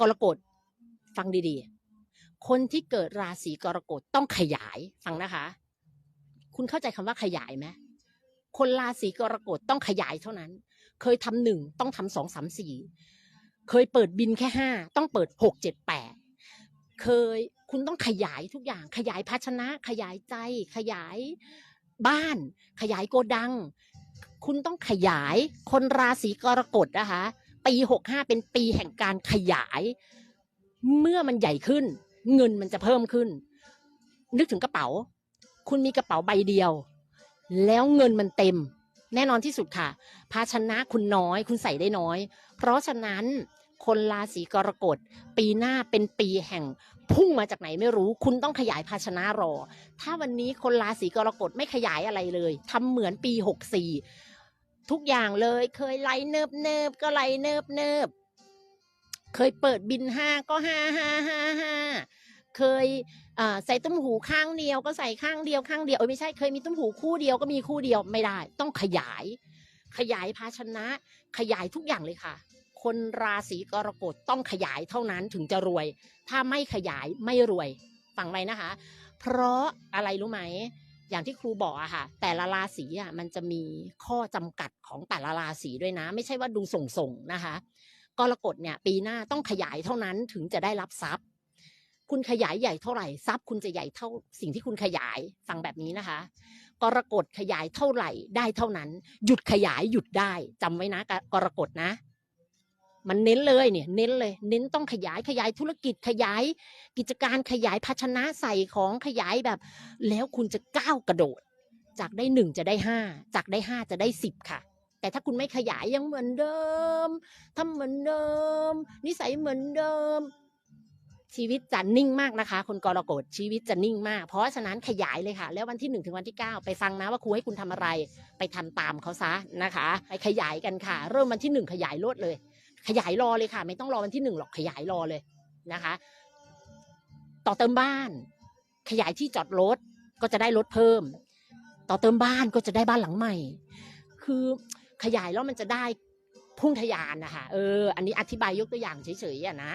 กรกฎฟังดีๆ คนที่เกิดราศีกรกฎต้องขยายฟังนะคะ คุณเข้าใจคำว่าขยายไหมคนราศีกรกฎต้องขยายเท่านั้น เคยทำหนึ่งต้องทำสองสามสี่เคยเปิดบินแค่ห้าต้องเปิดหกเจ็ดแปดเคยคุณต้องขยายทุกอย่าง ขยายภาชนะ ขยายใจ ขยายบ้าน ขยายโกดัง คุณต้องขยายคนราศีกรกฎนะคะ ปีหกห้าเป็นปีแห่งการขยาย เมื่อมันใหญ่ขึ้น เงินมันจะเพิ่มขึ้น นึกถึงกระเป๋า คุณมีกระเป๋าใบเดียว แล้วเงินมันเต็ม แน่นอนที่สุดค่ะ ภาชนะคุณน้อย คุณใส่ได้น้อย เพราะฉะนั้นคนราศีกรกฎปีหน้าเป็นปีแห่งพุ่งมาจากไหนไม่รู้ คุณต้องขยายภาชนะรอ ถ้าวันนี้คนราศีกรกฎไม่ขยายอะไรเลยทำเหมือนปีหกสี่ ทุกอย่างเลย เคยไลเนิบเนิบก็ไลเนิบเนิบเคยเปิดบินห้าก็ห้าห้าห้าห้าเคยใส่ตุ้มหูข้างเดียวก็ใส่ข้างเดียวข้างเดียวเอ้ยไม่ใช่เคยมีตุ้มหูคู่เดียวก็มีคู่เดียวไม่ได้ ต้องขยาย ขยายภาชนะ ขยายทุกอย่างเลยค่ะ คนราศีกรกฎต้องขยายเท่านั้นถึงจะรวย ถ้าไม่ขยายไม่รวยฟังไว้นะคะ เพราะอะไรรู้ไหม อย่างที่ครูบอกอะค่ะ แต่ละราศีอะมันจะมีข้อจำกัดของแต่ละราศีด้วยนะ ไม่ใช่ว่าดูส่งๆนะคะกรกฎเนี่ย ปีหน้าต้องขยายเท่านั้นถึงจะได้รับทรัพย์ คุณขยายใหญ่เท่าไหร่ทรัพย์ คุณจะใหญ่เท่าสิ่งที่คุณขยายฟังแบบนี้นะคะกรกฎขยายเท่าไหร่ได้เท่านั้น หยุดขยายหยุดได้จำไว้นะกรกฎนะ มันเน้นเลยเนี่ย เน้นเลย เน้นต้องขยายขยายธุรกิจขยาย กิจการขยายภาชนะใส่ของขยายแบบ แล้วคุณจะก้าวกระโดด จากได้หนึ่งจะได้ห้าจากได้ห้าจะได้สิบค่ะ แต่ถ้าคุณไม่ขยายยังเหมือนเดิมทำเหมือนเดิม นิสัยเหมือนเดิม ชีวิตจะนิ่งมากนะคะ คนกรกฎชีวิตจะนิ่งมาก เพราะฉะนั้นขยายเลยค่ะ แล้ววันที่หนึ่งถึงวันที่เก้าไปฟังนะว่าครูให้คุณทำอะไร ไปทำตามเขาซะนะคะ ไปขยายกันค่ะ เริ่มวันที่หนึ่งขยายรวดเลย ขยายรอเลยค่ะ ไม่ต้องรอวันที่หนึ่งหรอกขยายรอเลยนะคะ ต่อเติมบ้าน ขยายที่จอดรถก็จะได้รถเพิ่ม ต่อเติมบ้านก็จะได้บ้านหลังใหม่ คือขยายแล้วมันจะได้พุ่งทะยานนะคะเออ อันนี้อธิบายยกตัวอย่างเฉยๆอะนะ